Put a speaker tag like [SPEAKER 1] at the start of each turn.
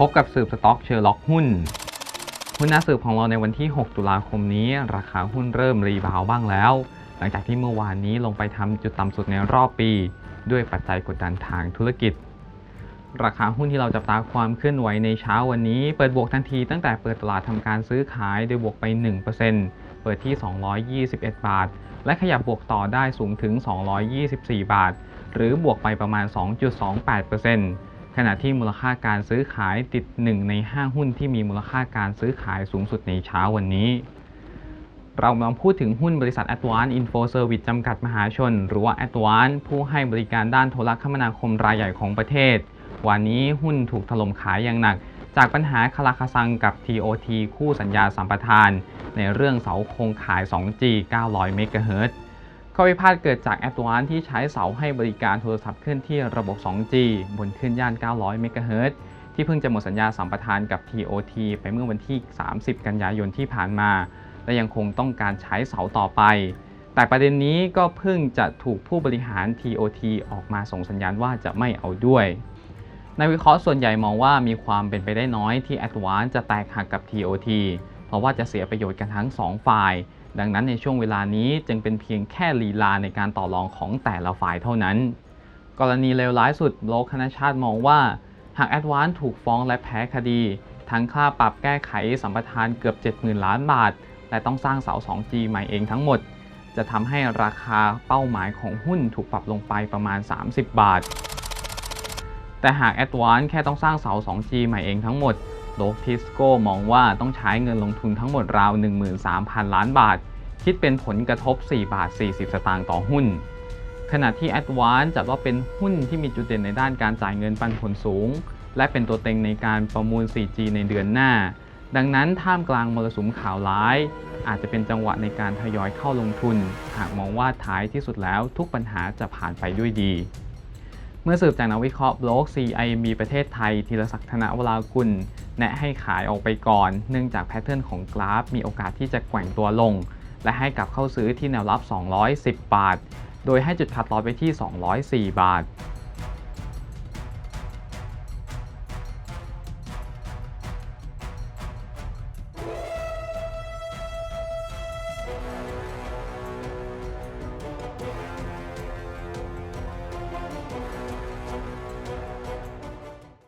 [SPEAKER 1] พบกับสืบสต็อกเชอร์ล็อกหุ้น หุ้นน้าสืบของเราในวันที่ 6 ตุลาคมนี้ ราคาหุ้นเริ่มรีบาวบ้างแล้ว หลังจากที่เมื่อวานนี้ลงไปทำจุดต่ำสุดในรอบปี ด้วยปัจจัยกดดันทางธุรกิจ ราคาหุ้นที่เราจับตาความเคลื่อนไหวในเช้าวันนี้ เปิดบวกทันทีตั้งแต่เปิดตลาดทำการซื้อขายโดยบวกไป 1%เปิดที่ 221 บาท และขยับบวกต่อได้สูงถึง 224 บาท หรือบวกไปประมาณ 2.28% ขณะที่มูลค่าการซื้อขายติด 1 ใน 5 หุ้นที่มีมูลค่าการซื้อขายสูงสุดในเช้าวันนี้ เรามาพูดถึงหุ้นบริษัท Advanced Info Service จำกัดมหาชน หรือว่า Advanced ผู้ให้บริการด้านโทรคมนาคมรายใหญ่ของประเทศ วันนี้หุ้นถูกถล่มขายอย่างหนัก จากปัญหาคาราคาซังกับ TOT คู่สัญญาสัมปทาน ในเรื่องเสาโครงข่าย 2G 900 เมกะเฮิรตซ์ ข้อพิพาทเกิดจาก a d v a n c e ที่ใช้เสาให้บริการโทรศัพท์เคลื่อนที่ระบบ 2G บนคลื่นย่าน 900 เมกะเฮิรตซ์ที่เพิ่งจะหมดสัญญาสัมปทานกับ TOT ไปเมื่อวันที่ 30 กันยายนที่ผ่านมา และยังคงต้องการใช้เสาต่อไป แต่ประเด็นนี้ก็เพิ่งจะถูกผู้บริหาร TOT ออกมาส่งสัญญาณว่าจะไม่เอาด้วยนักวิเคราะห์ส่วนใหญ่มองว่ามีความเป็นไปได้น้อยที่ Advance จะแตกหักกับ TOT เพราะว่าจะเสียประโยชน์กันทั้ง 2 ฝ่าย ดังนั้นในช่วงเวลานี้จึงเป็นเพียงแค่ลีลาในการต่อรองของแต่ละฝ่ายเท่านั้น กรณีเลวร้ายสุดโลกคณะชาติมองว่า หาก Advance ถูกฟ้องและแพ้คดี ทั้งค่าปรับแก้ไขสัมปทานเกือบ 70,000 ล้านบาท และต้องสร้างเสา 2G ใหม่เองทั้งหมด จะทำให้ราคาเป้าหมายของหุ้นถูกปรับลงไปประมาณ 30 บาท แต่หาก Advance แค่ต้องสร้างเสา 2G ใหม่เองทั้งหมด โลกทิสโก้มองว่าต้องใช้เงินลงทุนทั้งหมดราว 13,000 ล้านบาท คิดเป็นผลกระทบ 4 บาท 40 สตางค์ต่อหุ้น ขณะที่ Advance จัดว่าเป็นหุ้นที่มีจุดเด่นในด้านการจ่ายเงินปันผลสูง และเป็นตัวเต็งในการประมูล 4G ในเดือนหน้า ดังนั้นท่ามกลางมรสุมข่าวร้าย อาจจะเป็นจังหวะในการทยอยเข้าลงทุน หากมองว่าท้ายที่สุดแล้วทุกปัญหาจะผ่านไปด้วยดี เมื่อสืบจากนักวิเคราะห์บล็อก CIB ประเทศไทยธีรศักดิ์ธนวรากุล แนะให้ขายออกไปก่อน เนื่องจากแพทเทิร์นของกราฟมีโอกาสที่จะแกว่งตัวลง และให้กลับเข้าซื้อที่แนวรับ 210 บาท โดยให้จุดคัดลอสไปที่ 204 บาท